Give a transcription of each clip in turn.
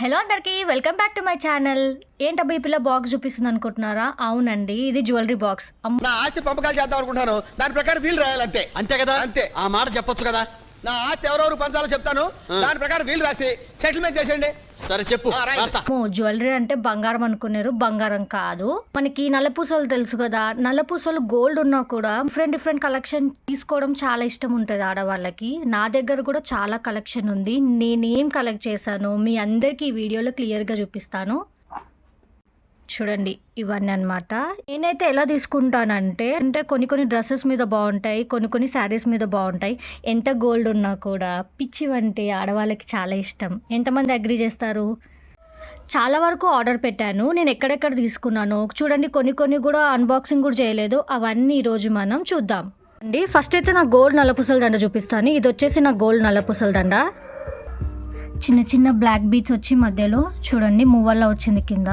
Hello అందరికీ welcome back to my channel. ఏంటబ్బా ఈ పిల్ల బాక్స్ చూపిస్తుంది అనుకుంటున్నారా? అవునండి ఇది జ్యువెలరీ బాక్స్. అమ్మ. నా ఆస్తి పంపకాలు చేద్దాం అనుకుంటున్నాను. దాని ప్రకారం వీలు రాయాలంతే. అంతే కదా? అంతే. ఆ మాట చెప్పొచ్చు కదా? నా ఆస్తి ఎవరెవరు పంచాలో చెప్తాను. దాని ప్రకారం వీలు రాసి సెటిల్మెంట్ చేసేయండి. సరే చెప్పు. జ్యువెలరీ అంటే బంగారం అనుకున్నారు బంగారం కాదు. మనకి నల్లపూసలు తెలుసు కదా. నల్లపూసలు గోల్డ్ ఉన్నా కూడా డిఫరెంట్ డిఫరెంట్ కలెక్షన్ తీసుకోవడం చాలా ఇష్టం ఉంటుంది ఆడవాళ్ళకి. నా దగ్గర కూడా చాలా కలెక్షన్ ఉంది. నేనేం కలెక్ట్ చేశాను మీ అందరికీ ఈ వీడియోలో క్లియర్గా చూపిస్తాను. చూడండి ఇవన్నీ అన్నమాట నేనైతే ఎలా తీసుకుంటానంటే అంటే కొన్ని కొన్ని డ్రెస్సెస్ మీద బాగుంటాయి కొన్ని కొన్ని శారీస్ మీద బాగుంటాయి. ఎంత గోల్డ్ ఉన్నా కూడా పిచ్చి వంటి ఆడవాళ్ళకి చాలా ఇష్టం. ఎంతమంది అగ్రి చేస్తారు? చాలా వరకు ఆర్డర్ పెట్టాను. నేను ఎక్కడెక్కడ తీసుకున్నాను చూడండి కొన్ని కొన్ని కూడా అన్బాక్సింగ్ కూడా చేయలేదు. అవన్నీ ఈరోజు మనం చూద్దాం. అండి ఫస్ట్ అయితే నా గోల్డ్ నల్లపూసల దండ చూపిస్తాను. ఇది వచ్చేసి నా గోల్డ్ నల్లపూసల దండ. చిన్న చిన్న బ్లాక్ బీచ్ వచ్చి మధ్యలో చూడండి మూవల్లా వచ్చింది కింద.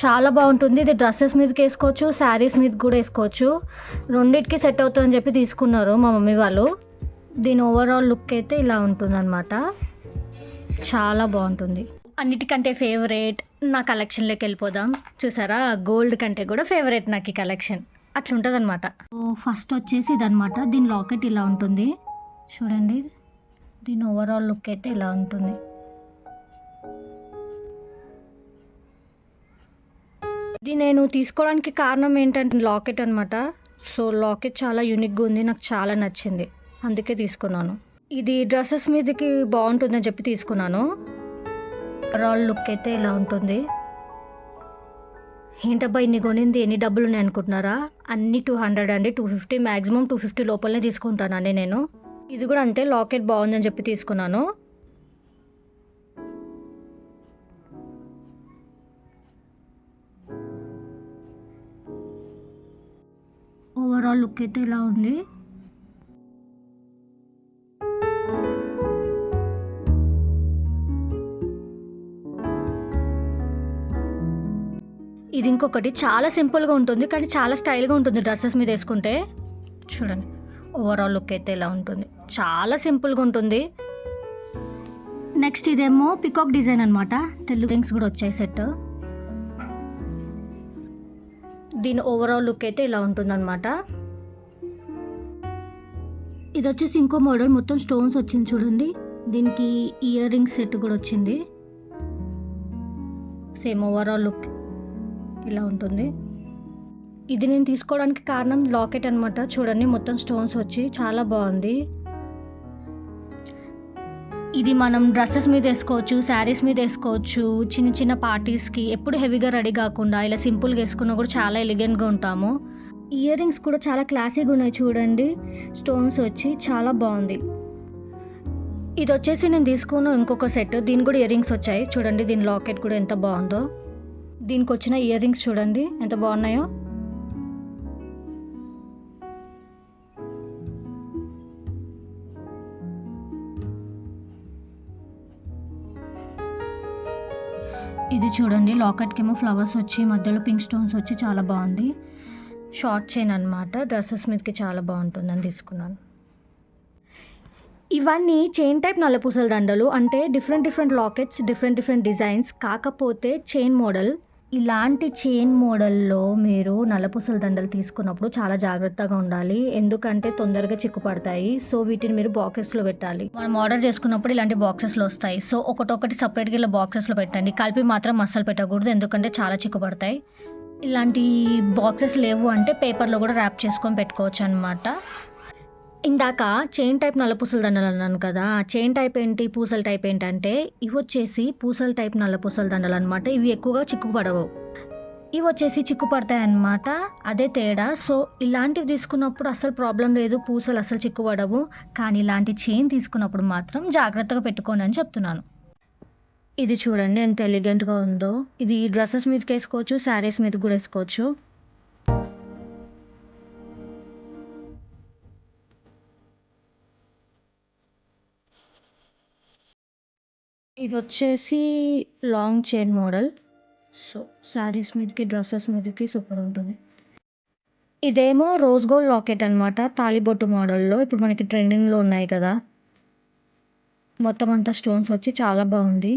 చాలా బాగుంటుంది. ఇది డ్రెస్సెస్ మీదకి వేసుకోవచ్చు శారీస్ మీద కూడా వేసుకోవచ్చు. రెండింటికి సెట్ అవుతుందని చెప్పి తీసుకున్నారు మా మమ్మీ వాళ్ళు. దీని ఓవరాల్ లుక్ అయితే ఇలా ఉంటుంది చాలా బాగుంటుంది. అన్నిటికంటే ఫేవరెట్ నా కలెక్షన్లోకి వెళ్ళిపోదాం. చూసారా? గోల్డ్ కంటే కూడా ఫేవరెట్ నాకు ఈ కలెక్షన్ అట్లుంటుంది అనమాట ఫస్ట్ వచ్చేసి ఇదనమాట దీని లాకెట్ ఇలా ఉంటుంది. చూడండి. దీని ఓవరాల్ లుక్ అయితే ఇలా ఉంటుంది. ఇది నేను తీసుకోవడానికి కారణం ఏంటంటే లాకెట్ అనమాట సో లాకెట్ చాలా యూనిక్గా ఉంది నాకు చాలా నచ్చింది. అందుకే తీసుకున్నాను. ఇది డ్రెస్సెస్ మీదకి బాగుంటుందని చెప్పి తీసుకున్నాను. ఓవరాల్ లుక్ అయితే ఇలా ఉంటుంది. ఏంటబ్బా ఇన్ని కొనింది? ఎన్ని డబ్బులు ఉన్నాయి అనుకుంటున్నారా? అన్ని టూ హండ్రెడ్ అండి. Two fifty maximum two fifty లోపలనే తీసుకుంటానండి నేను. ఇది కూడా అంతే లాకెట్ బాగుందని చెప్పి తీసుకున్నాను. ఓవరాల్ లుక్ అయితే ఇలా ఉంది. ఇది ఇంకొకటి చాలా సింపుల్గా ఉంటుంది కానీ చాలా స్టైల్గా ఉంటుంది డ్రెస్సెస్ మీద వేసుకుంటే. చూడండి ఓవరాల్ లుక్ అయితే ఇలా ఉంటుంది. చాలా సింపుల్గా ఉంటుంది. నెక్స్ట్ ఇదేమో పికాక్ డిజైన్ అనమాట తెలుగు రింగ్స్ కూడా వచ్చాయి సెట్. దీని ఓవరాల్ లుక్ అయితే ఇలా ఉంటుందన్నమాట. ఇది వచ్చేసి ఇంకో మోడల్ మొత్తం స్టోన్స్ వచ్చింది చూడండి. దీనికి ఇయర్ రింగ్ సెట్ కూడా వచ్చింది. సేమ్ ఓవరాల్ లుక్ ఇలా ఉంటుంది. ఇది నేను తీసుకోవడానికి కారణం లాకెట్ అనమాట చూడండి మొత్తం స్టోన్స్ వచ్చి చాలా బాగుంది. ఇది మనం డ్రెస్సెస్ మీద వేసుకోవచ్చు శారీస్ మీద వేసుకోవచ్చు చిన్న చిన్న పార్టీస్కి ఎప్పుడు హెవీగా రెడీ కాకుండా ఇలా సింపుల్గా వేసుకున్నా కూడా చాలా ఎలిగెంట్గా ఉంటాము. ఇయర్ రింగ్స్ కూడా చాలా క్లాసీగా ఉన్నాయి చూడండి. స్టోన్స్ వచ్చి చాలా బాగుంది. ఇది వచ్చేసి నేను తీసుకున్న ఇంకొక సెట్. దీని కూడా ఇయర్ రింగ్స్ వచ్చాయి. చూడండి దీని లాకెట్ కూడా ఎంత బాగుందో. దీనికి వచ్చిన ఇయర్ రింగ్స్ చూడండి ఎంత బాగున్నాయో. ఇది చూడండి లాకెట్కి ఏమో ఫ్లవర్స్ వచ్చి మధ్యలో పింక్ స్టోన్స్ వచ్చి చాలా బాగుంది. షార్ట్ చైన్ అనమాట డ్రెస్సెస్ మీదకి చాలా బాగుంటుందని తీసుకున్నాను. ఇవన్నీ చైన్ టైప్ నల్లపూసల దండలు అంటే different different lockets different different designs కాకపోతే చైన్ మోడల్. ఇలాంటి చైన్ మోడల్లో మీరు నల్లపూసల దండలు తీసుకున్నప్పుడు చాలా జాగ్రత్తగా ఉండాలి. ఎందుకంటే తొందరగా చిక్కుపడతాయి. సో వీటిని మీరు బాక్సెస్లో పెట్టాలి. మనం ఆర్డర్ చేసుకున్నప్పుడు ఇలాంటి బాక్సెస్లో వస్తాయి. సో ఒకటొకటి సపరేట్గా ఇలా బాక్సెస్లో పెట్టండి. కలిపి మాత్రం అస్సలు పెట్టకూడదు. ఎందుకంటే చాలా చిక్కుపడతాయి. ఇలాంటి బాక్సెస్ లేవు అంటే పేపర్లో కూడా ర్యాప్ చేసుకొని పెట్టుకోవచ్చు అనమాట ఇందాక చైన్ టైప్ నల్ల పూసల దండలు అన్నాను కదా చైన్ టైప్ ఏంటి పూసల టైప్ ఏంటంటే ఇవి వచ్చేసి పూసల టైప్ నల్ల పూసల దండలు అనమాట ఇవి ఎక్కువగా చిక్కుపడవు ఇవి వచ్చేసి చిక్కుపడతాయి అన్నమాట. అదే తేడా. సో ఇలాంటివి తీసుకున్నప్పుడు అసలు ప్రాబ్లం లేదు పూసలు అసలు చిక్కుపడవు. కానీ ఇలాంటి చైన్ తీసుకున్నప్పుడు మాత్రం జాగ్రత్తగా పెట్టుకోండి అని చెప్తున్నాను. ఇది చూడండి ఎంత ఎలిగెంట్గా ఉందో. ఇది డ్రెస్సెస్ మీదకి వేసుకోవచ్చు శారీస్ మీద కూడా వేసుకోవచ్చు. ఇది వచ్చేసి long chain model so sarees మీదకి డ్రెస్సెస్ మీదకి సూపర్ ఉంటుంది. ఇదేమో రోజ్ గోల్డ్ లాకెట్ అనమాట తాళిబొట్టు మోడల్లో ఇప్పుడు మనకి ట్రెండింగ్లో ఉన్నాయి కదా. మొత్తం అంతా స్టోన్స్ వచ్చి చాలా బాగుంది.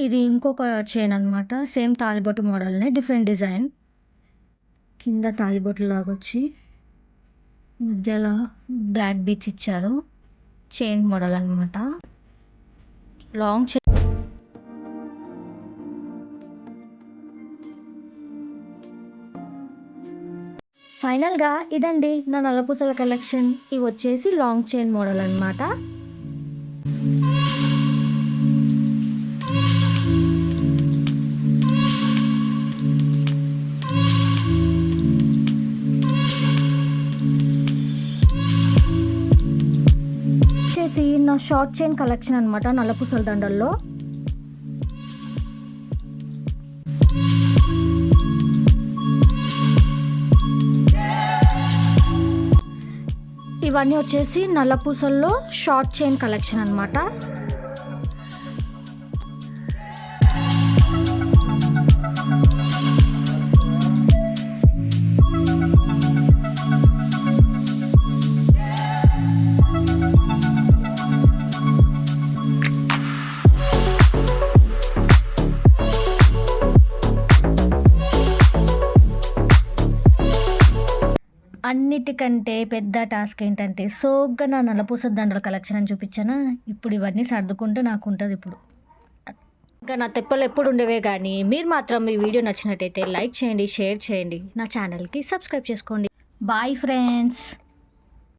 ఇది ఇంకొక చైన్ అనమాట సేమ్ తాళిబొట్టు మోడల్నే డిఫరెంట్ డిజైన్ కింద తాలిబొట్టు లాగా వచ్చి మధ్యలో బ్యాక్ బీచ్ ఇచ్చారు. చైన్ మోడల్ అనమాట లాంగ్ చైన్ ఫైనల్గా ఇదండి నా నల్లపూసల కలెక్షన్ ఇవి వచ్చేసి లాంగ్ చైన్ మోడల్ అనమాట వచ్చేసి నా షార్ట్ చైన్ కలెక్షన్ అనమాట నల్లపూసల దండల్లో ఇవన్నీ వచ్చేసి నల్లపూసల్లో షార్ట్ చైన్ కలెక్షన్ అనమాట అన్నిటికంటే పెద్ద టాస్క్ ఏంటంటే సోగ్గా నా నలపూస దండల కలెక్షన్ అని చూపించానా? ఇప్పుడు ఇవన్నీ సర్దుకుంటే నాకు ఉంటుంది ఇప్పుడు. ఇంకా నా తెప్పలు ఎప్పుడు ఉండేవే కానీ మీరు మాత్రం ఈ వీడియో నచ్చినట్టయితే లైక్ చేయండి షేర్ చేయండి. నా ఛానల్కి సబ్స్క్రైబ్ చేసుకోండి. Bye friends.